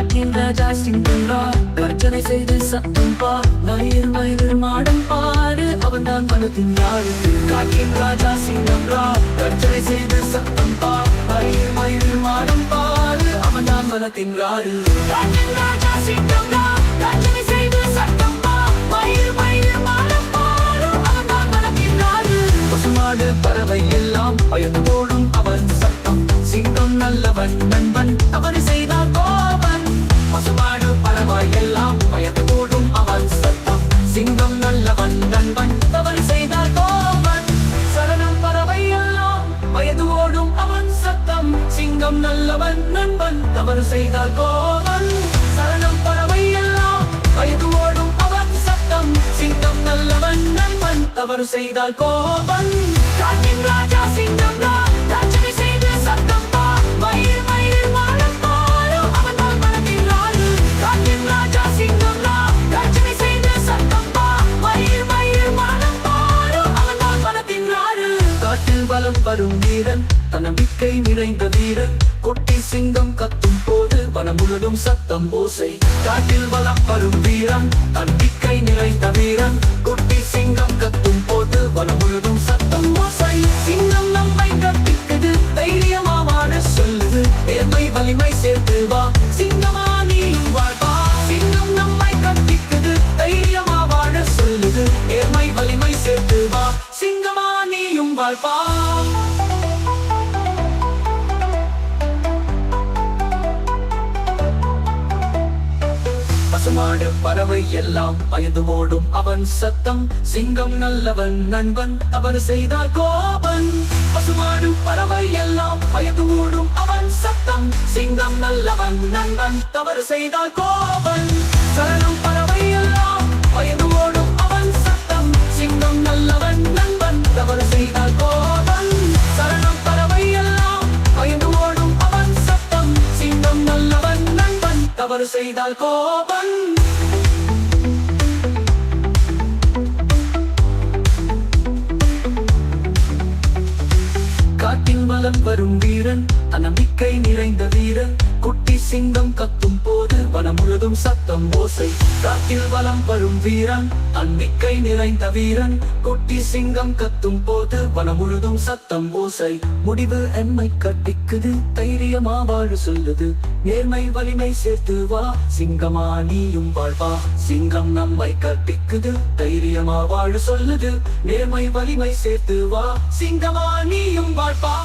காட்டின் ராஜா சிங்கம்ரா கர்ஜனை செய்து சத்தம் பா. மயிர் மயிர் மாடம் பாரு அவன் தான் மனத்தின் யாரு? காட்டின் ராஜா சிங்கம் ரா கர்ஜனை செய்து சத்தம் பா. மயிர் மயிர் மாடம் பாரு அவன் தான் மனத்தின் யாரு? காட்டின் ராஜா சிங்கம்ரா தவறு செய்தார் கோபன் சரணம் பறவை எல்லாம் வயது ஓடும் அவன் சட்டம் சிங்கம் நல்லவன் நண்பன். தவறு செய்தால் கோபன் காட்டின் ராஜா சிங்கம் ராஜனை பலம் வரும் வீரன். தன்னம்பிக்கை நிறைந்த வீரன். கொட்டி சிங்கம் கத்தும் போது வனம் முழுதும் சத்தம் ஓசை. காட்டில் வலம் வரும் வீரன். தன்னம்பிக்கை நிறைந்த வீரன். கொட்டி சிங்கம் கத்தும் போது வனம் முழுதும் சத்தம் ஓசை. சிங்கம் நம்மை கற்பிக்குது. தைரியமாவான சொல்லுது. நேர்மை வலிமை சேர்த்து வா. நீயும் வாழ்வா பசுமாடு பறவை எல்லாம் பயந்து ஓடும் அவன் சத்தம். சிங்கம் நல்லவன் நண்பன் தவறு செய்தார் கோபன் பசுமாடு பறவை எல்லாம் பயந்து ஓடும் அவன் சத்தம். சிங்கம் நல்லவன் நண்பன் தவறு செய்தார் கோபன் தவறு செய்தால் கோபன் காட்டின் வலம் வரும் வீரன் தன்னம்பிக்கை நிறைந்த வீரன் குட்டி சிங்கம் கத்தும் போ வனம் முழுதும் சத்தம் ஓசை. காட்டில் வலம் வரும் வீரன் அன்பிக்கை நிறைந்த வீரன். குட்டி சிங்கம் கத்தும் போது வனம் முழுதும் சத்தம் ஓசை. முடிவு எம்மை கட்டிக்குது தைரியமா வாழ சொல்லுது. நேர்மை வலிமை சேர்த்து வா சிங்கமா நீயும் வாழ்வா. சிங்கம் நம்மை கட்டிக்குது தைரியமா வாழ சொல்லுது. நேர்மை வலிமை சேர்த்து வா சிங்கமா நீயும் வாழ்வா.